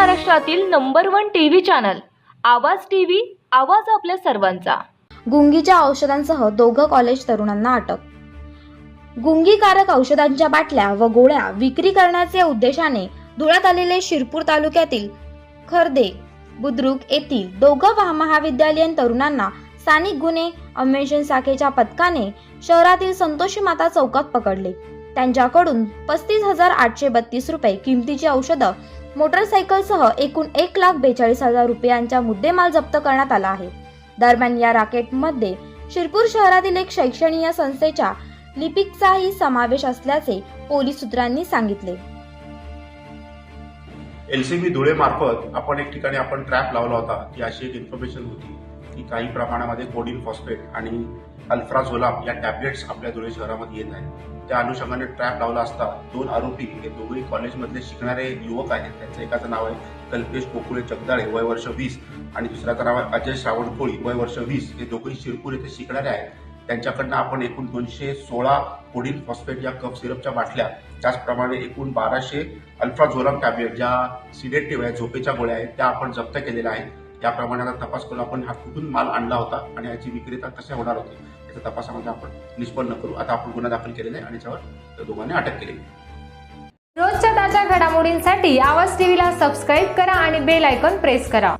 महाराष्ट्रातील number one TV channel Awaaz TV Awaaz आपल्या सर्वांचा. गुंगीच्या औषधांसह दोघं कॉलेज तरुणांना अटक. गुंगीकारक औषधांच्या बाटल्या व गोळ्या विक्री करण्याच्या उद्देशाने धुळ्यात आलेले शिरपूर तालुक्यातील खर्दे बुद्रुक येथील दोघं महाविद्यालयीन तरुणांना स्थानिक गुन्हे अन्वेषण शाखेच्या पथकाने शहरातील संतोषी माता चौकात पकडले. त्यांच्याकडून पस्तीस हजार आठशे बत्तीस रुपये किमतीची औषधं मोटरसायकलसह एकूण एक लाख बेचाळीस हजार रुपयांचा मुद्देमाल जप्त करण्यात आला आहे. दरम्यान या राकेटमध्ये शिरपूर शहरातील एक शैक्षणीय संस्थेच्या लिपिकचाही समावेश असल्याचे पोलीस सूत्रांनी सांगितले. एलसीबी धुळे मार्फत आपण एक ठिकाणी आपण ट्रॅप लावला होता की अशी एक इन्फॉर्मेशन होती की काही प्रमाणामध्ये कोडिन फॉस्फेट आणि अल्फ्राझोलाम या टॅबलेट्स आपल्या धुळे शहरामध्ये येत आहेत. त्या अनुषंगाने ट्रॅप लावला असता दोन आरोपी हे दोघेही कॉलेजमधले शिकणारे युवक आहेत. त्यांचं एकाचं नाव आहे कल्पेश गोकुळे जगदाळे वय वर्ष वीस. आणि दुसऱ्याचं नाव आहे अजय श्रावण कोळी वय वर्ष वीस. हे दोघेही शिरपूर येथे शिकणारे आहेत. त्यांच्याकडनं आपण एकूण दोनशे सोळा पुढील फॉस्फेट या कफ सिरपच्या बाटल्या त्याचप्रमाणे एकूण बाराशे अल्फ्राझोलाम टॅबलेट ज्या सिडेटिव्ह आहेत झोपेच्या गोळ्या आहेत त्या आपण जप्त केलेल्या आहेत. त्याप्रमाणे आता तपास करून आपण हा कुठून माल आणला होता आणि याची विक्रेता कसे होणार होती याच्या तपासामध्ये आपण निष्पन्न करू. आता आपण गुन्हा दाखल केलेला आहे आणि याच्यावर त्या दोघांनी अटक केलेली रोजच्या ताज्या घडामोडींसाठी आवाज टीव्हीला सबस्क्राईब करा आणि बेल आयकॉन प्रेस करा.